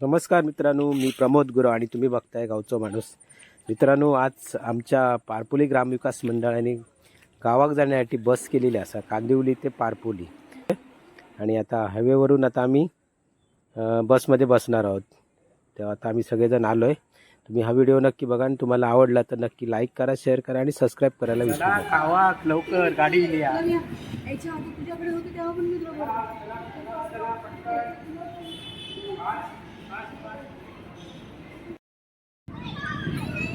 नमस्कार मित्रांनो मी प्रमोद गुरु आणि तुम्ही बघताय गावचा माणूस. मित्रांनो आज आमच्या पारपोली ग्रामविकास मंडळाने गावाक जाण्यासाठी बस केलेली असा कांदिवली ते पारपोली. आणि आता हायवेवरून आता आम्ही बसमध्ये बसणार आहोत. तेव्हा आता आम्ही सगळेजण आलो आहे तुम्ही हा व्हिडिओ नक्की बघा आणि तुम्हाला आवडला तर नक्की लाईक करा शेअर करा आणि सबस्क्राईब करायला विसरू नका. लवकर गाडी आधी तुझ्याकडे होते तेव्हा पण मी तुला बोलले.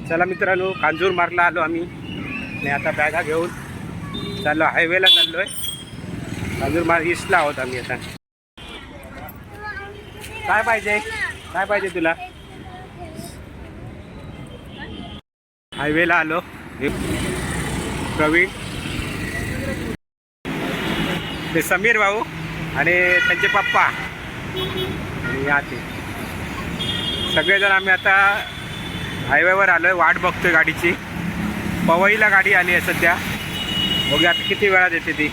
चला मित्रांनो कांजूर मारला आलो आम्ही. आणि आता बॅगा घेऊन चाललो हायवेला चाललो आहे कांजूर मार ईस्टला आहोत आम्ही आता. काय पाहिजे? काय पाहिजे तुला? हायवेला आलो. प्रवीण. ते समीर भाऊ आणि त्यांचे पप्पा. आणि या ते सगळेजण आम्ही आता हायवेवर आलोय वाट बघतोय गाडीची. पवईला गाडी आली आहे सध्या. बघूया आता किती वेळात येते ती.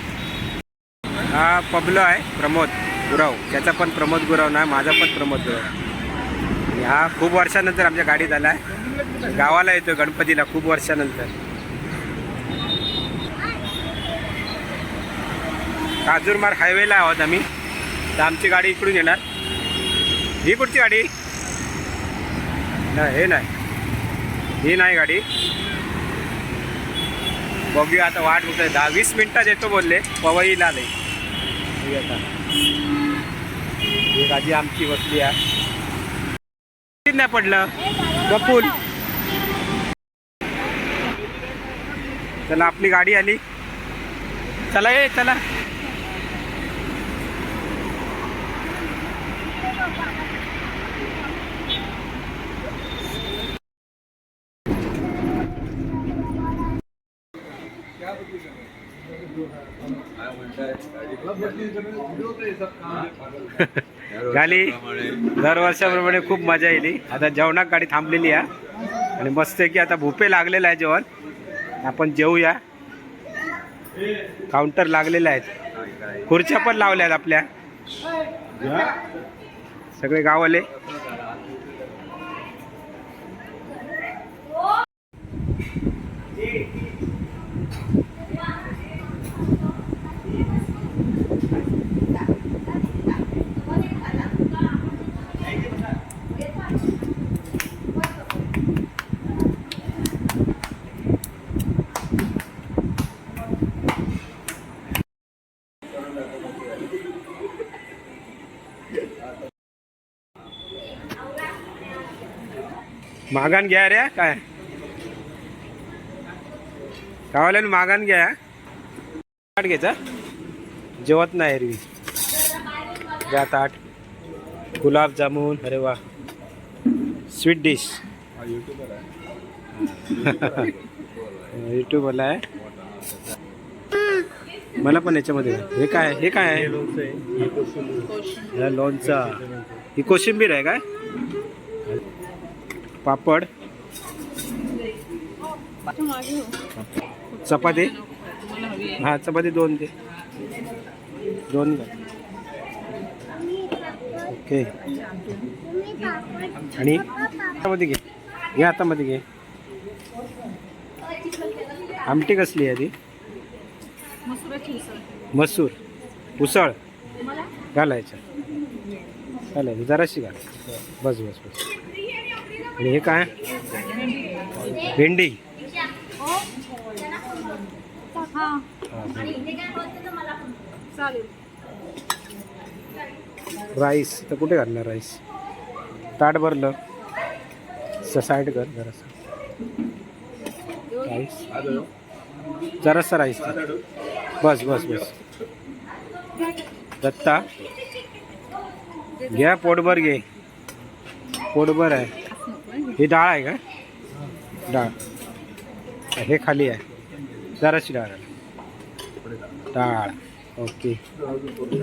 हा पबलो आहे प्रमोद गुरव. त्याचा पण प्रमोद गुरव नाही माझा पण प्रमोद गुरव. हा खूप वर्षानंतर आमच्या गाडीत आला आहे गावाला येतो गणपतीला खूप वर्षानंतर. काजूरमार्ग हायवेला आहोत आम्ही. तर आमची गाडी इकडून येणार. ही कुठची गाडी? नाही हे नाही. ही नाही गाडी. बघूया आता वाट बघतोय दहा वीस मिनिटात येतो बोलले. पवईला आले आता. ही गाडी आमची बसली आहे. नाही पडलं? कपूल चला आपली गाडी आली. चला ये चला. गाली दरवर्षाप्रमाणे खूप मजा येईल आता जेवणाक गाडी थांबलेली आहे. आणि मस्त आहे की आता भुपे लागलेला आहे जेवण. आपण जेवूया काउंटर लागलेले आहेत. खुर्च्या पण लावल्या आहेत आपल्या. सगळे गावाले मागान घ्या रे काय? गावाला मागान घ्या. ताट घ्यायचा जेवत नाही एरवी घ्या ताट गुलाबजामुन अरे वा. Sweet dish. युट्यूबला आहे. मला पण याच्यामध्ये. हे काय हे काय आहे? लोणचं. ही कोशिंबीर आहे काय? पापड. चपाती? हां हा चपाती दोन दे. दोन द्या. ओके. आणि? हातामध्ये घे. घे हातामध्ये घे. आमटी कसली आहे ती मसूर. उसळ. घालायचं. घालायचं. जराशी घाल बस बस बस. आणि हे काय? भेंडी. राईस. तर कुठे घालणार राईस? ताट भरलं. स- साईड कर जरासं. राईस. जरासा राईस बस बस बस. दत्ता. घ्या पोटभर घे. पोटभर आहे. ही डाळ आहे का? डाळ. हे खाली आहे. जराशी डाळ डाळ. ओके.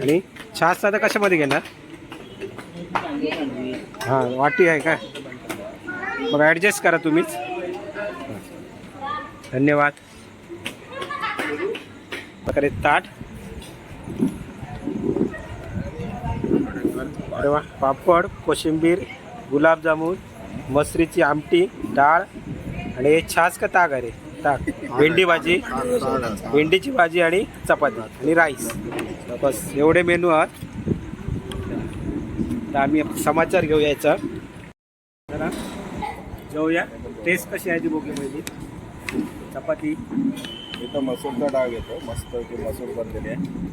आणि छास आता कशामध्ये घेणार? हां वाटी आहे का? मग ॲडजस्ट करा तुम्हीच. धन्यवाद. प्रकारे ताट. अरे वा पापड कोशिंबीर गुलाबजामुन मसरीची आमटी डाळ आणि हे छास का ताक अरे ताक. भेंडी भाजी भेंडीची भाजी आणि चपाती आणि राईस. बस एवढे मेनू आहेत. तर आम्ही समाचार घेऊया याचा. जरा जाऊया. टेस्ट कशी आहे ती बघूया पहिली चपाती. इथं मसूरचा डाळ घेतो मस्त की मसूर बनलेली आहे.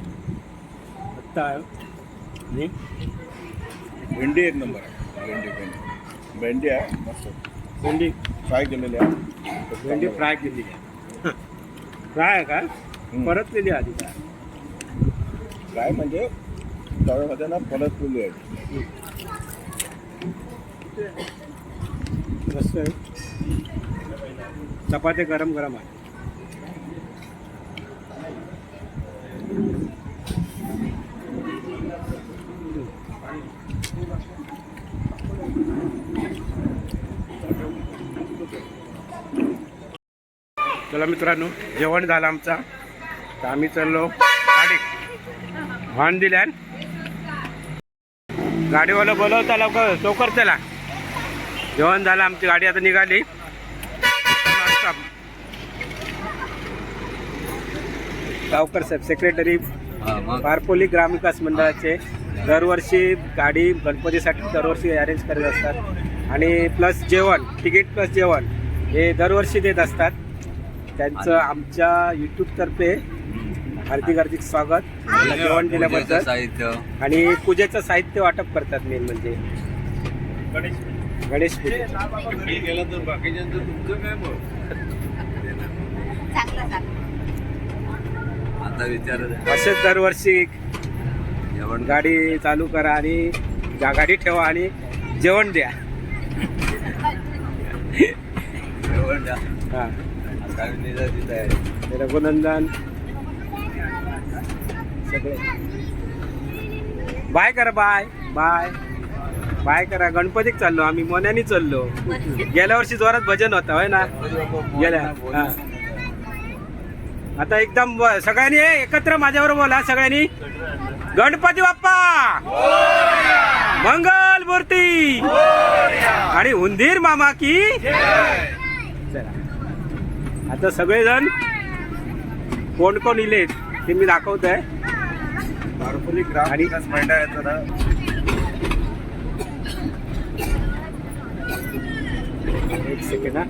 आत्ता भेंडी एक नंबर आहे. भेंडी भेंडी. भेंडी आहे. मस्त भेंडी. फ्राय केलेली आहे. भेंडी फ्राय केली आहे. फ्राय आहे का? परतलेली आधी का फ्राय म्हणजे तव्यामध्ये ना परत फुली आहे. मस्त आहे चपाती गरम गरम आहे. चला मित्रांनो जेवण झालं आमचा. तर आम्ही चाललो गाडी वाहन दिल्यान गाडीवाला बोलवता लवकर लवकर चला. जेवण झालं आमची गाडी आता निघाली. गावकर साहेब सेक्रेटरी पारपोली ग्रामविकास मंडळाचे दरवर्षी गाडी गणपतीसाठी दरवर्षी अरेंज करत असतात. आणि प्लस जेवण तिकीट प्लस जेवण हे दरवर्षी देत असतात. त्यांचं आमच्या यूट्यूबतर्फे हार्दिक हार्दिक स्वागत. मला जेवण दिल्याबद्दल. साहित्य. आणि पूजेचं साहित्य वाटप करतात मेन म्हणजे. गणेश पूजे. मी गेलं तर बाकीच्यांचं तुमचं काय मग? आता विचार असेच दरवर्षी जेवण गाडी चालू करा आणि गा- गाडी ठेवा आणि जेवण द्या. जेवण द्या. हा. रघुनंदन. सगळे. बाय करा बाय. बाय. बाय करा. गणपतीक चाललो आम्ही मोन्यानी चाललो. गेल्या वर्षी जोरात भजन होतं होय ना? गेल्या आता एकदम सगळ्यांनी एकत्र माझ्यावर बोला सगळ्यांनी. गणपती बाप्पा! मंगल मूर्ती आणि उंदीर मामा की आता सगळेजण कोण कोण इले ते मी दाखवत आहे. पारपोली ग्राम आणि- विकास मंडळाचं ना एक सेकंड हा.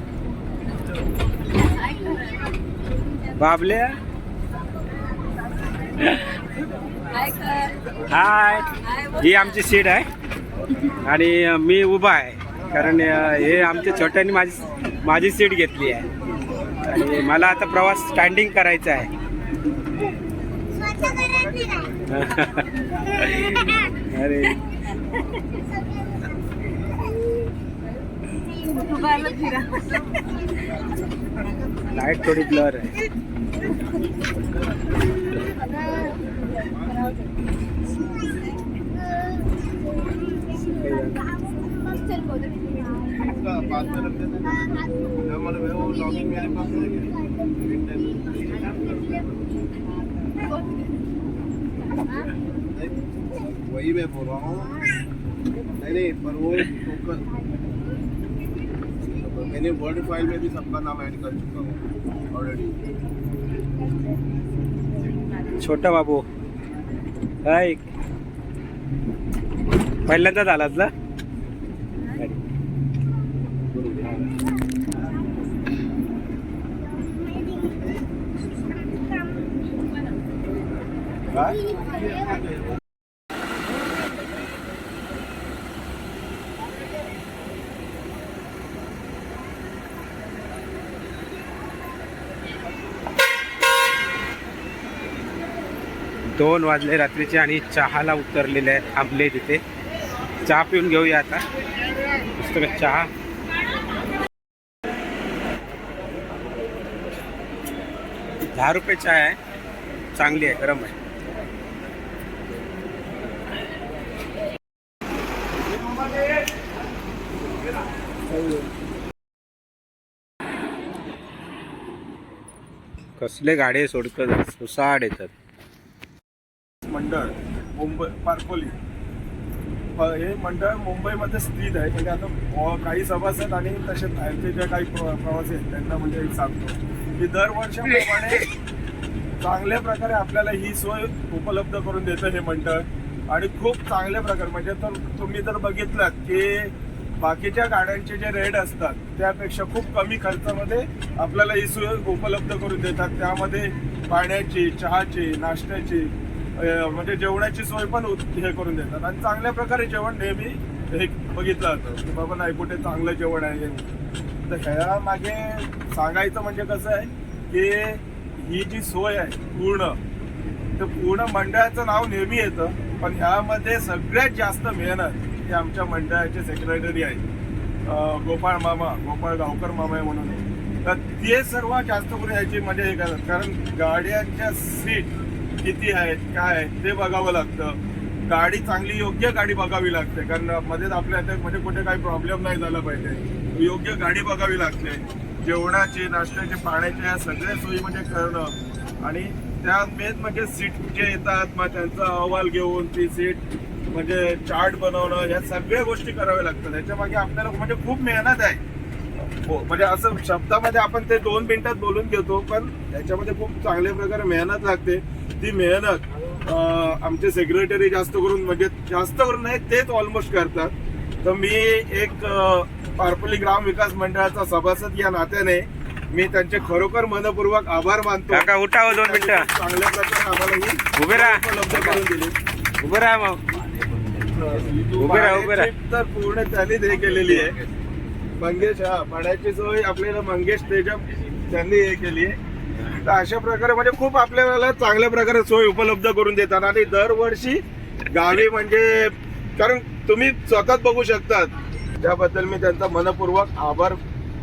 बाबल्या. हाय ही आमची सीट आहे. आणि मी उभा आहे. कारण अ, हे आमच्या छोट्याने माझी माझी सीट घेतली आहे. आणि मला आता प्रवास स्टँडिंग करायचा आहे. अरे. लाइट थोडी ब्लर आहे. बात में रख देते हैं हमारे वो लॉगिंग मेरे पास नहीं, वही मैं बोल रहा हूँ नहीं नहीं पर वो टोकन मैंने वर्ड फाइल में भी सबका नाम ऐड कर चुका हूँ ऑलरेडी छोटा बाबू. काय पहिल्यांदाच आलात ना? दोन वाजले रात्रीचे आणि चहाला उतरलेले आहेत थांबले तिथे चहा पिऊन घेऊया आता. पुस्तक चहा. दहा रुपये चहा आहे. चांगली आहे गरम आहे. कसले गाडे सोडतात सुसाड येतात. मंडळ मुंबई पारपोली हे मंडळ मुंबईमध्ये स्थित आहे म्हणजे आता काही सभासद आणि तसे बाहेरचे जे काही प्रवासी आहेत त्यांना म्हणजे एक सांगतो. की दरवर्षाप्रमाणे चांगल्या प्रकारे आपल्याला ही सोय उपलब्ध करून देतं हे मंडळ. आणि खूप चांगल्या प्रकारे म्हणजे तर तुम्ही जर बघितलात की बाकीच्या गाड्यांचे जे रेट असतात त्यापेक्षा खूप कमी खर्चामध्ये आपल्याला ही सोय उपलब्ध करून देतात. त्यामध्ये पाण्याची चहाची नाश्त्याची म्हणजे जेवणाची सोय पण हे करून देतात. आणि चांगल्या प्रकारे जेवण नेहमी हे बघितलं जातं. की बाबा नाही कुठे चांगलं जेवण आहे. तर ह्या मागे सांगायचं म्हणजे कसं आहे की ही जी सोय आहे पूर्ण तर पूर्ण मंडळाचं नाव नेहमी येतं. पण ह्यामध्ये सगळ्यात जास्त मेहनत हे आमच्या मंडळाचे सेक्रेटरी आहेत. गोपाळ मामा गोपाळ गावकर मामा आहे म्हणून. तर ते सर्व जास्त करून याची म्हणजे हे करतात. कारण गाड्यांच्या सीट किती आहेत काय आहेत ते बघावं लागतं. गाडी चांगली योग्य गाडी बघावी लागते. कारण मध्येच आपल्या म्हणजे कुठे काही प्रॉब्लेम नाही झाला पाहिजे. योग्य गाडी बघावी लागते. जेवणाची नाश्त्याची पाण्याची या सगळ्या सोयी म्हणजे करणं. आणि त्या मेन म्हणजे सीट जे येतात मग त्यांचा अहवाल घेऊन ती सीट म्हणजे चार्ट बनवणं या सगळ्या गोष्टी कराव्या लागतात. त्याच्यामागे आपल्याला म्हणजे खूप मेहनत आहे. हो म्हणजे असं शब्दामध्ये आपण ते दोन मिनिटात बोलून घेतो पण त्याच्यामध्ये खूप चांगल्या प्रकारे मेहनत लागते. ती मेहनत आमचे सेक्रेटरी जास्त करून म्हणजे जास्त करून नाही तेच ऑलमोस्ट करतात. तर मी एक पारपली ग्राम विकास मंडळाचा सभासद या नात्याने मी त्यांचे खरोखर मनपूर्वक आभार मानतो. काका दोन मिनिटं. चांगल्या प्रकारे आम्हाला ही उभे राहा. उपलब्ध करून दिली. उभं राहा मग उभे राहा, उभे राहा. पाण्याची तर पूर्ण त्यांनीच हे केलेली आहे. मंगेश हा पाण्याची सोय आपल्याला मंगेश तेजम त्यांनी हे केली आहे. तर अशा प्रकारे म्हणजे खूप आपल्याला चांगल्या प्रकारे सोय उपलब्ध करून देतात. आणि दरवर्षी गावी म्हणजे कारण तुम्ही स्वतःच बघू शकतात. त्याबद्दल मी त्यांचा मनपूर्वक आभार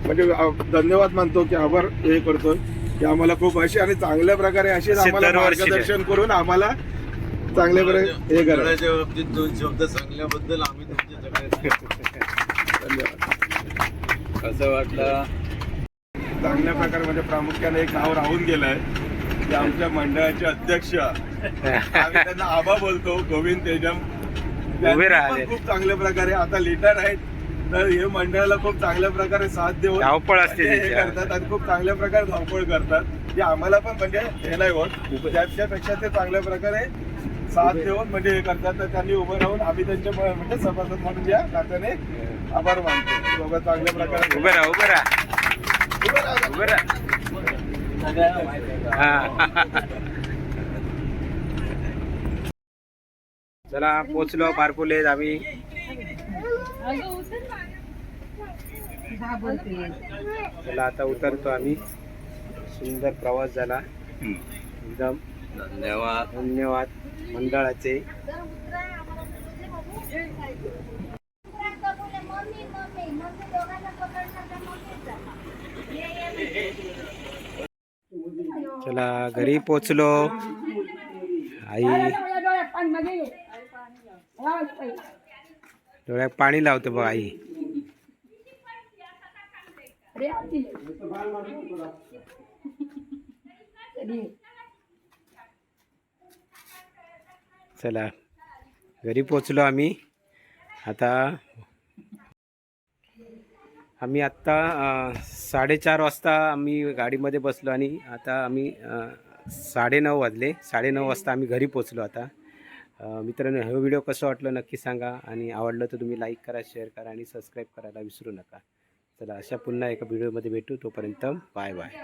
म्हणजे धन्यवाद मानतो की आभार हे करतोय. की आम्हाला खूप अशी आणि चांगल्या प्रकारे असे आम्हाला. मार्गदर्शन करून आम्हाला चांगल्या प्रकारे हे करा. बाबतीत दोन शब्द सांगल्याबद्दल आम्ही तुमचे सगळे धन्यवाद. कसं वाटलं. चांगल्या प्रकारे म्हणजे प्रामुख्याने एक नाव राहून गेलंय. की आमच्या मंडळाचे अध्यक्ष. आम्ही त्यांना आबा बोलतो गोविंद तेजम. त्यांनी राहिले. पण खूप चांगल्या प्रकारे आता लिटर आहेत. तर हे मंडळाला खूप चांगल्या प्रकारे साथ देऊन धावपळ असते हे त्यांची. करतात आणि खूप चांगल्या प्रकारे धावपळ करतात. की आम्हाला पण म्हणजे हे नाही होत. त्याच्यापेक्षा ते चांगल्या प्रकारे साथ देऊन म्हणजे हे करतात तर त्यांनी उभं राहून आम्ही त्यांचे म- म्हणजे सभासद म्हणून या नात्याने आभार मानतो. की बाबा चांगल्या प्रकारे उभं राहा उभं राहा. उभं राहा. उभं राहा. चला पोचलो पारकुलेत आम्ही. चला आता उतरतो आम्ही. सुंदर प्रवास झाला. एकदम धन्यवाद. धन्यवाद. मंडळाचे. चला घरी पोचलो. आई. डोळ्यात पाणी लावतो बघ आई. चला घरी पोचलो आम्ही. आता आम्ही आत्ता साडेचार वाजता आम्ही गाडीमध्ये बसलो आणि आता आम्ही साडे साडेनऊ वाजले. साडेनऊ वाजता आम्ही घरी पोचलो आता. मित्रांनो हे व्हिडिओ कसं वाटलं नक्की सांगा आणि आवडलं तर तुम्ही लाईक करा शेअर करा आणि सबस्क्राईब करायला विसरू नका. चला अशा पुन्हा एका व्हिडिओमध्ये भेटू. तोपर्यंत बाय बाय